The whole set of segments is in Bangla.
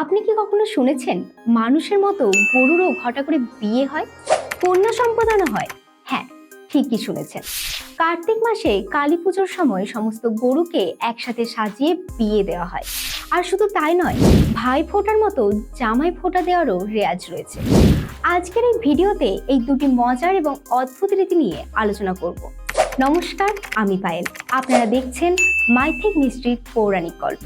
আপনি কি কখনো শুনেছেন, মানুষের মতো গরুরও ঘটা করে বিয়ে হয়? কন্যা সম্পাদনা হয়। হ্যাঁ ঠিকই শুনেছেন। কার্তিক মাসে কালী পুজোর সময় সমস্ত গরুকে একসাথে সাজিয়ে বিয়ে দেওয়া হয়। আর শুধু তাই নয়, ভাই ফোটার মতো জামাই ফোঁটা দেওয়ারও রেয়াজ রয়েছে। আজকের এই ভিডিওতে এই দুটি মজার এবং অদ্ভুত রীতি নিয়ে আলোচনা করব। নমস্কার, আমি পায়েল। আপনারা দেখছেন মাইথিক মিস্ট্রির পৌরাণিক গল্প।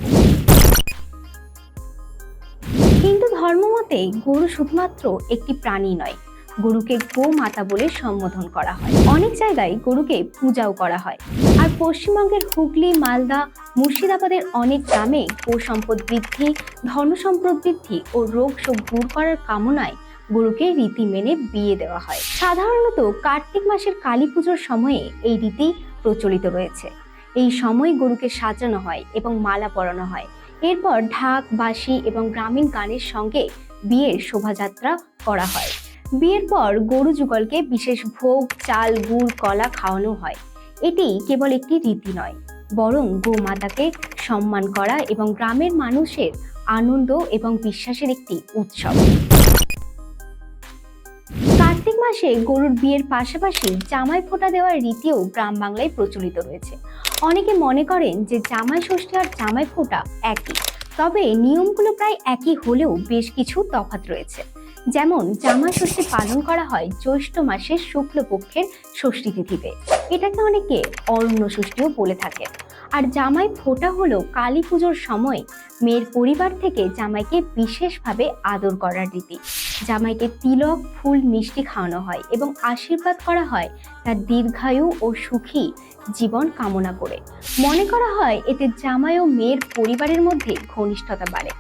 ধর্মমতে গরু শুধুমাত্র একটি প্রাণী নয়, গরুকে গো মাতা বলে সম্বোধন করা হয়। অনেক জায়গায় গরুকে পূজাও করা হয়। আর পশ্চিমবঙ্গের হুগলি, মালদা, মুর্শিদাবাদের অনেক গ্রামে গো সম্পদ বৃদ্ধি ধন সম্পদ বৃদ্ধি ও রোগ শোক দূর করার কামনায় গরুকে রীতি মেনে বিয়ে দেওয়া হয়। সাধারণত কার্তিক মাসের কালী পুজোর সময়ে এই রীতি প্রচলিত রয়েছে। এই সময় গরুকে সাজানো হয় এবং মালা পরানো হয়। এরপর ঢাক বাসি এবং গ্রামীণ গানের সঙ্গে বিয়ের শোভাযাত্রা করা হয়। বিয়ের পর গরু যুগলকে বিশেষ ভোগ, চাল, গুড়, কলা খাওয়ানো হয়। এটি কেবল একটি রীতি নয়, বরং গোমাতাকে সম্মান করা এবং গ্রামের মানুষের আনন্দ এবং বিশ্বাসের একটি উৎসব। কার্তিক মাসে গরুর বিয়ের পাশাপাশি জামাই ফোঁটা দেওয়ার রীতিও গ্রাম বাংলায় প্রচলিত রয়েছে। অনেকে মনে করেন যে জামাই ষষ্ঠী আর জামাই ফোঁটা একই, তবে নিয়মগুলো প্রায় একই হলেও বেশ কিছু তফাৎ রয়েছে। যেমন, জামাই ষষ্ঠী পালন করা হয় জ্যৈষ্ঠ মাসের শুক্লপক্ষের ষষ্ঠী তিথিতে। এটাকে অনেকে অরণ্য ষষ্ঠীও বলে থাকে আর জামাই ফোঁটা হলো কালী পুজোর সময় মেয়ের পরিবার থেকে জামাইকে বিশেষভাবে আদর করার রীতি। জামাইকে তিলক, ফুল, মিষ্টি খাওয়ানো হয় এবং আশীর্বাদ করা হয় তার দীর্ঘায়ু ও সুখী জীবন কামনা করে। মনে করা হয় এতে জামাই ও মেয়ের পরিবারের মধ্যে ঘনিষ্ঠতা বাড়ে।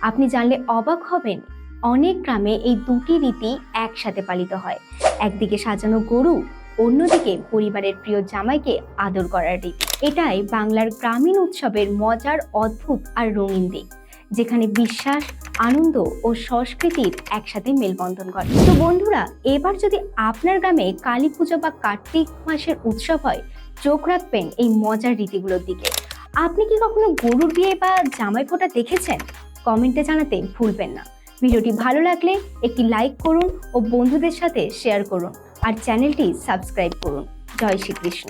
আপনি জানলে অবাক হবেন, অনেক গ্রামে এই দুটি রীতি একসাথে পালিত হয়। একদিকে সাজানো গরু অন্যদিকে পরিবারের প্রিয় জামাইকে আদর করার রীতি এটাই বাংলার গ্রামীণ উৎসবের মজার অদ্ভুত আর রঙিন দিক, যেখানে বিশ্বাস, আনন্দ ও সংস্কৃতির একসাথে মেলবন্ধন ঘটে তো বন্ধুরা, এবার যদি আপনার গ্রামে কালী পুজো বা কার্তিক মাসের উৎসব হয়, চোখ রাখবেন এই মজার রীতিগুলোর দিকে। আপনি কি কখনো গরুর বিয়ে বা জামাই ফোঁটা দেখেছেন? কমেন্টে জানাতে ভুলবেন না। ভিডিওটি ভালো লাগলে একটি লাইক করুন ও বন্ধুদের সাথে শেয়ার করুন আর চ্যানেলটি সাবস্ক্রাইব করুন। জয় শ্রীকৃষ্ণ।